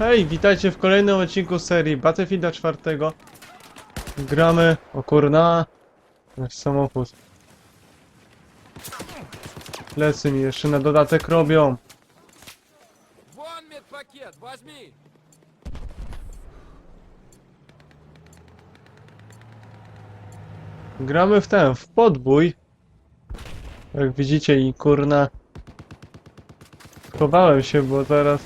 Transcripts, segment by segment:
Hej, witajcie w kolejnym odcinku serii Battlefielda 4. Gramy, o kurna, nasz samochód. Plecy mi jeszcze na dodatek robią. Вон медпакет, возьми! Gramy w ten, w podbój. Jak widzicie i kurna. Chowałem się, bo teraz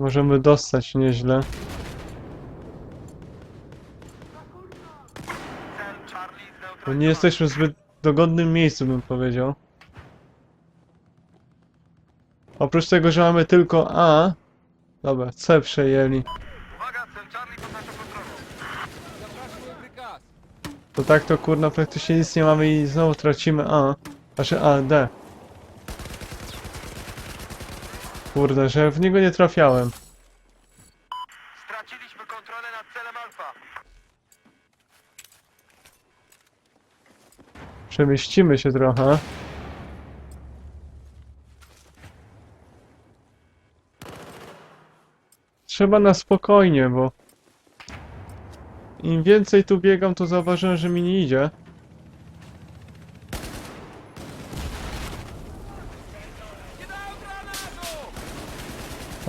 Możemy dostać nieźle. Bo nie jesteśmy w zbyt dogodnym miejscu, bym powiedział. Oprócz tego, że mamy tylko A. Dobra, C przejęli. To tak to kurna praktycznie nic nie mamy i znowu tracimy A. Znaczy A, D. Kurde, że w niego nie trafiałem. Straciliśmy kontrolę nad celem Alfa. Przemieścimy się trochę. Trzeba na spokojnie, bo im więcej tu biegam, to zauważyłem, że mi nie idzie.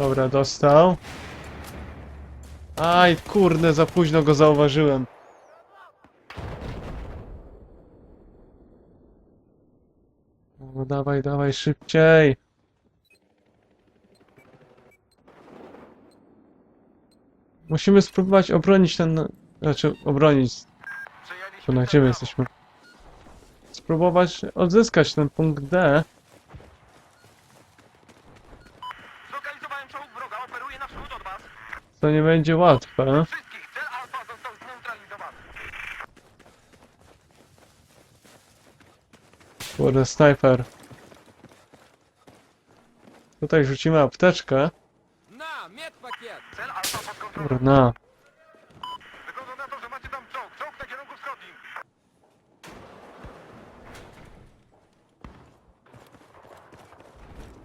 Dobra, dostał. Aj, kurde, za późno go zauważyłem. No dawaj, dawaj, szybciej. Musimy spróbować obronić ten... Znaczy, obronić. To na Bravo. jesteśmy? Spróbować odzyskać ten punkt D. Zlokalizowałem czołg wroga, operuje na wschód od was. To nie będzie łatwe. Wszystkich. Kurde, snajper. Tutaj rzucimy apteczkę. Na, miet pakiet! Cel alfa pod kontrolą. Kurna. Wygląda na to, że macie tam czołg. Czołg na kierunku wschodnim.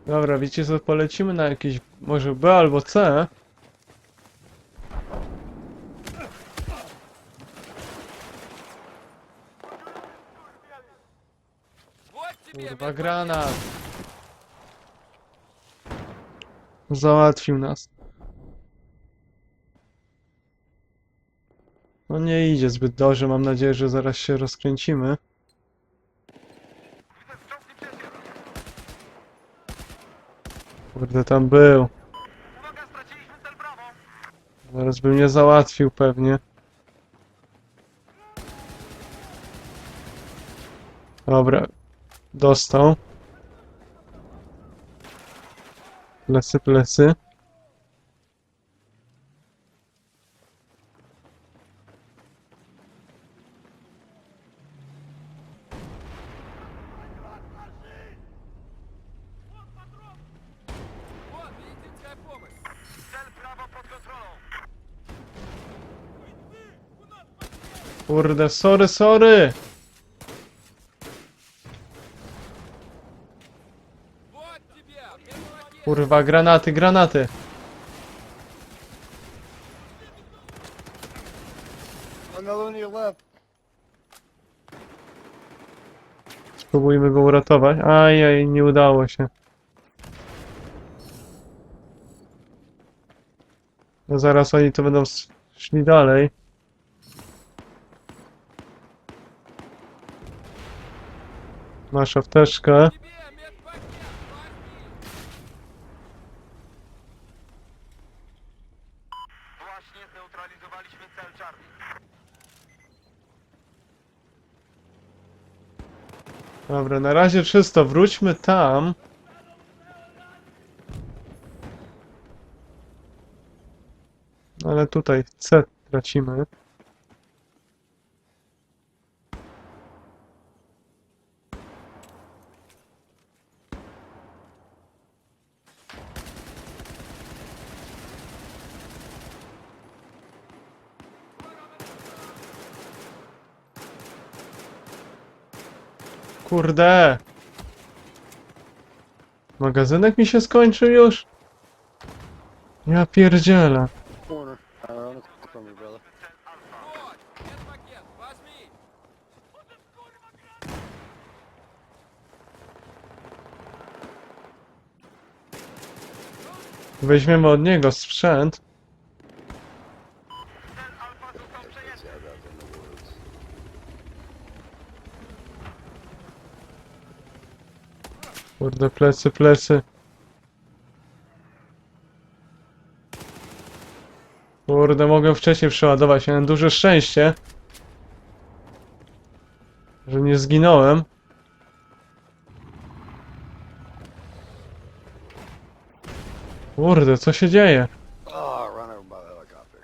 Dobra, wiecie co, polecimy na jakieś może B albo C. Kurwa, granat! Załatwił nas. No nie idzie zbyt dobrze, mam nadzieję, że zaraz się rozkręcimy. Kurde, tam był. Zaraz by mnie załatwił pewnie. Dobra, Dostał. Plecy, plecy. Kurde, sorry, sorry! Kurwa, granaty, granaty! On your left. Spróbujmy go uratować. Ajaj, nie udało się. No zaraz oni to będą s- szli dalej. Masz apteczkę. Dobra, na razie czysto. Wróćmy tam. Ale tutaj C tracimy. Kurde! Magazynek mi się skończył już? Ja pierdzielę. Weźmiemy od niego sprzęt. Kurde, plecy, plecy. Kurde, mogę wcześniej przeładować. Miałem duże szczęście. Że nie zginąłem. Kurde, co się dzieje? Oh, run over by the helicopter.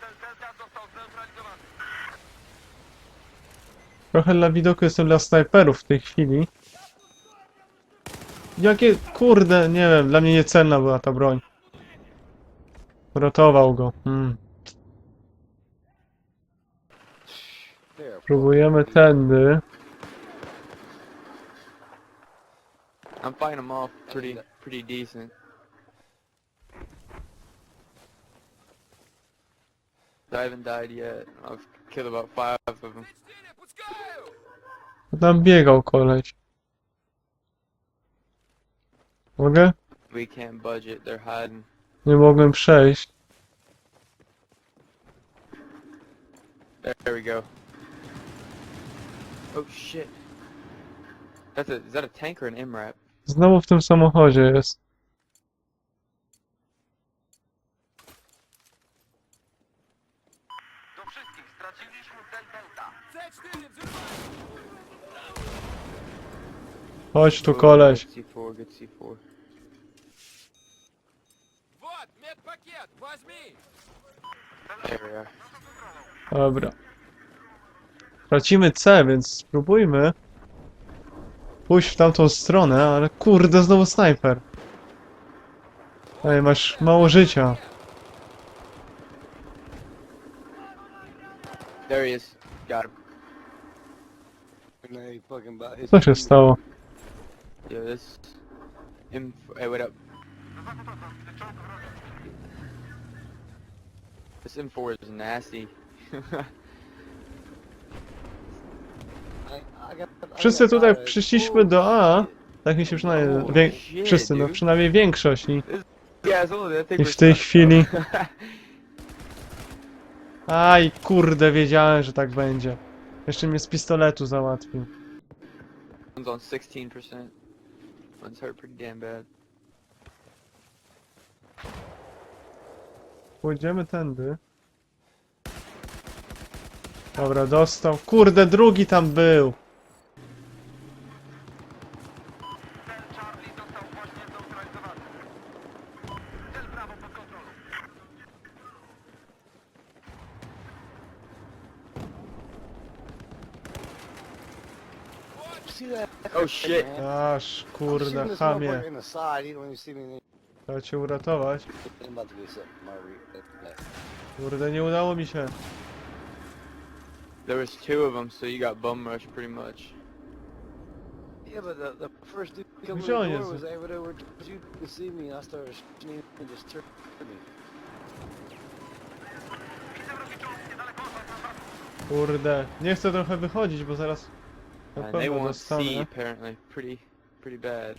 Cel Delta został zneutralizowany. Trochę dla widoku jestem dla snajperów w tej chwili. Jakie, kurde, nie wiem, dla mnie niecenna była ta broń. Ratował go. Hmm. Próbujemy tędy. I'm fighting them off pretty pretty decent. I haven't died yet. I've killed about five of them. No tam biegał koleś. Mogę? We can't budget, they're hiding. Nie mogłem przejść. There we go. Oh shit. That's a, is that a tank or an MRAP? Znowu w tym samochodzie jest. Chodź tu Oh, koleś. Good C4, good C4. Вот, медпакет, возьми. There we are. Dobra. Tracimy C, więc spróbujmy pójść w tamtą stronę, ale kurde, znowu snajper. Ej, masz mało życia. There he is. Got him. And they fucking about his Co się stało? Yo, this. M. Hey, wait up. This M4 is nasty. Wszyscy tutaj przyszliśmy do A. Tak mi się przynajmniej... Wie, shit, wszyscy, no przynajmniej większość. I, Yeah, I w tej chwili... Aj, kurde, wiedziałem, że tak będzie. Jeszcze mnie z pistoletu załatwił. On 16%. One's hurt pretty damn bad. Pójdziemy tędy. Dobra, dostał. Kurde, drugi tam był. Cel Charlie został właśnie zneutralizowany. Cel Bravo pod kontrolą. See that? Oh shit. I'm kurde, me. Trzeba cię uratować. To Kurde, nie udało mi się. There was two of them, so you got bum rush pretty much. Yeah, but the, the first dude coming to the door was there where you could see me, and I started shooting and just turned me. Kurde, nie chcę trochę wychodzić, bo zaraz na pewno dostanę. Pretty, bad.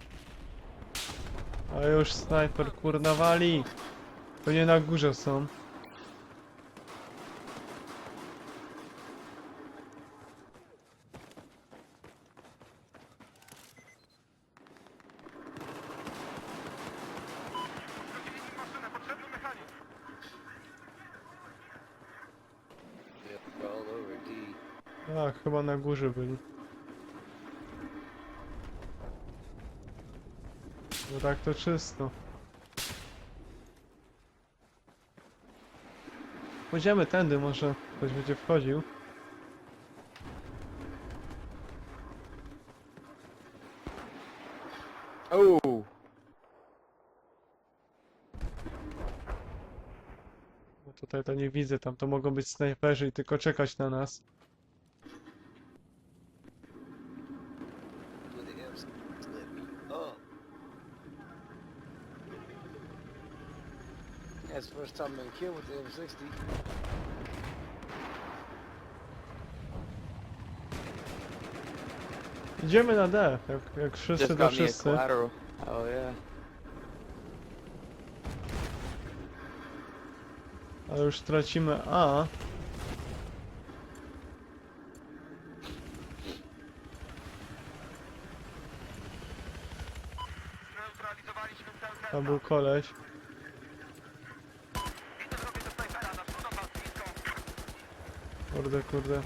A już snajper, kurna, wali. To nie na górze są. A, chyba na górze byli. No tak to czysto. Pójdziemy tędy, może ktoś będzie wchodził. Oh, No Tutaj to nie widzę, tam to mogą być snajperzy i tylko czekać na nas. With the M split me up. That's the first time I've been killed with the M60. Idziemy na D, jak, jak wszyscy Just got me a wszyscy. collateral. Oh yeah. Ale już tracimy A. Tam był koleś. Kurde, kurde.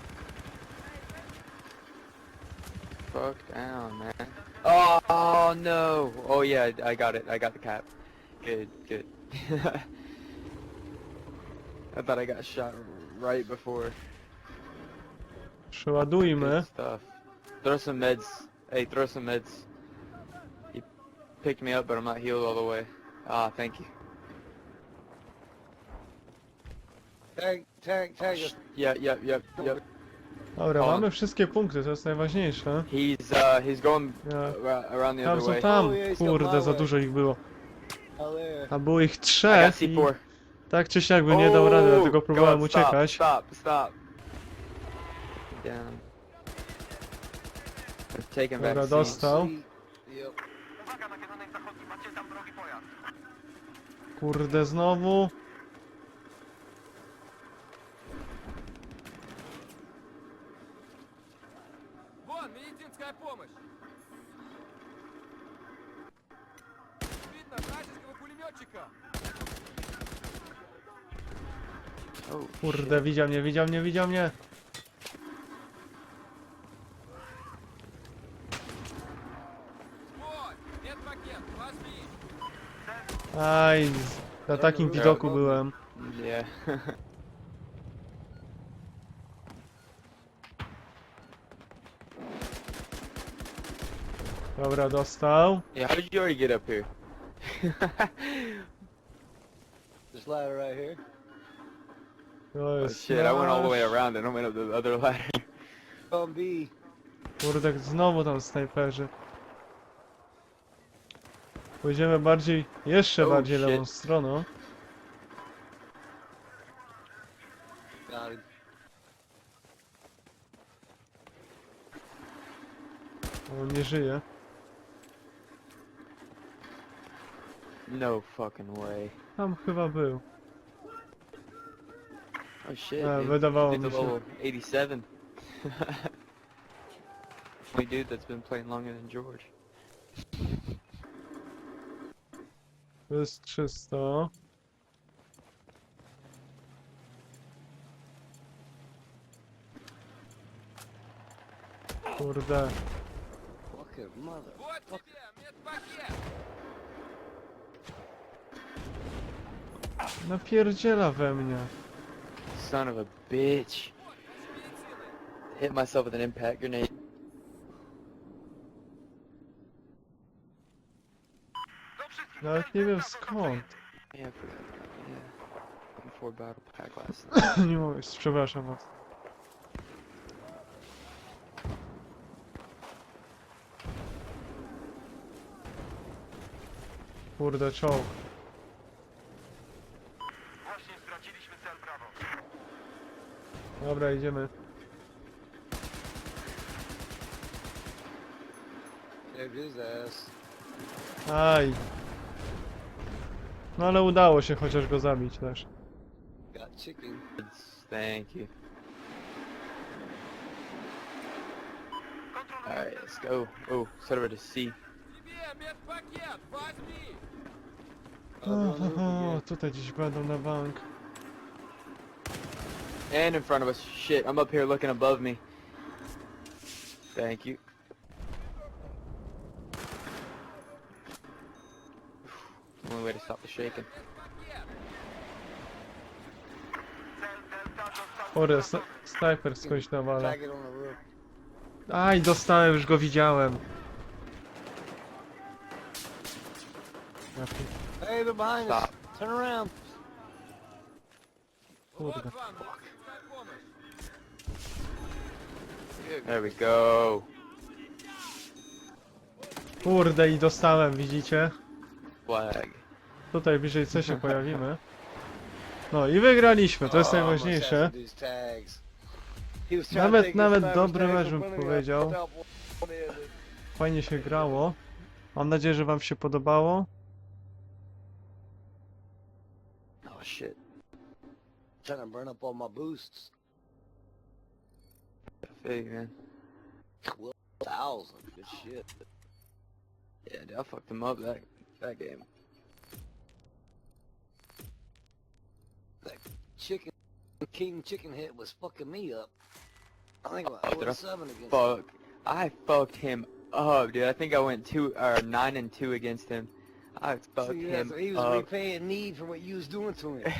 Fuck down, man. Oh, oh no. Oh yeah, I got it. I got the cap. Good, good. I thought I got shot right before. Przeładujmy. Good stuff. Throw some meds. Hey, throw some meds. You picked me up, but I'm not healed all the way. Ah, thank you. Tag, tag, tag us. Yep, yep, yep, yep. Dobra, O. mamy wszystkie punkty, to jest najważniejsze. He's uh, he's going Ja, ar- around the tam other są way. tam. Oh, Kurde, za dużo ich było. There. A było ich I got trzech i C4. tak czy siak bym nie dał rady, Oh, dlatego próbowałem God, stop, uciekać. Stop, stop. Down. Dobra, dostał. Yep. Uwaga na медицинская помощь! Видно вражеского пулеметчика! Oh, Kurde, widział mnie, widział mnie, widział mnie. Вот, медпакет, возьми! Aj, z- na takim Dobra. widoku byłem. shit. Dobra, dostał. yeah, how did you already get up here? This ladder right here. To oh jest shit, I went all the way nasz. around and I went up the other ladder. Come B. Kurde, znowu tam snajperzy. Pójdziemy bardziej, jeszcze Oh, bardziej shit. lewą stroną. Got. On nie żyje. No fucking way. Tam chyba był. Oh shit, A, dude. wydawało Dude's mi a się. level 87. Only dude that's been playing longer than George. To jest 300. Kurde. Fucking mother. Вот тебе медпакет! Napierdziela we mnie. Son of a bitch. Hit myself with an impact grenade. No, Nawet nie wiem skąd. Nie mogę, przepraszam was. Kurde, czołg. Dobra, idziemy. Nie widzę. Aj. No ale udało się chociaż go zabić też. Got chicken. Thank you. Alright, let's go. Oh, set over to C. O, o, tutaj gdzieś będą na bank. And in front of us. Shit, I'm up here looking above me. Thank you. Only way to stop the shaking. Ore, sn- snajper skądś nawala. Aj, dostałem, już go widziałem. Hey, they're behind us. Turn around. Kurde. Fuck. There we go. Kurde i dostałem, widzicie? Flag. Tutaj bliżej co się pojawimy. No i wygraliśmy, to jest najważniejsze. Nawet- nawet dobry mecz bym powiedział. Fajnie się grało. Mam nadzieję, że wam się podobało. Oh shit. Trying to burn up all my boosts. Man. Twelve thousand. Good shit. Yeah, dude, I fucked him up that that game. That chicken King Chicken Hit was fucking me up. I think about I 0 7 against him. Fuck. I fucked him up, dude. I think I went two or nine and two against him. I fucked yeah, him so he was up. repaying need for what you was doing to him.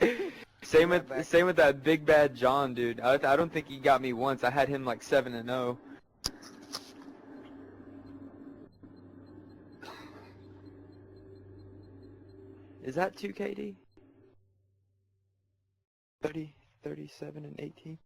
same with back. same with that big bad John, dude. I, I don't think he got me once. I had him like seven and oh. zero. Is that 2 KD? 30, 37 and 18?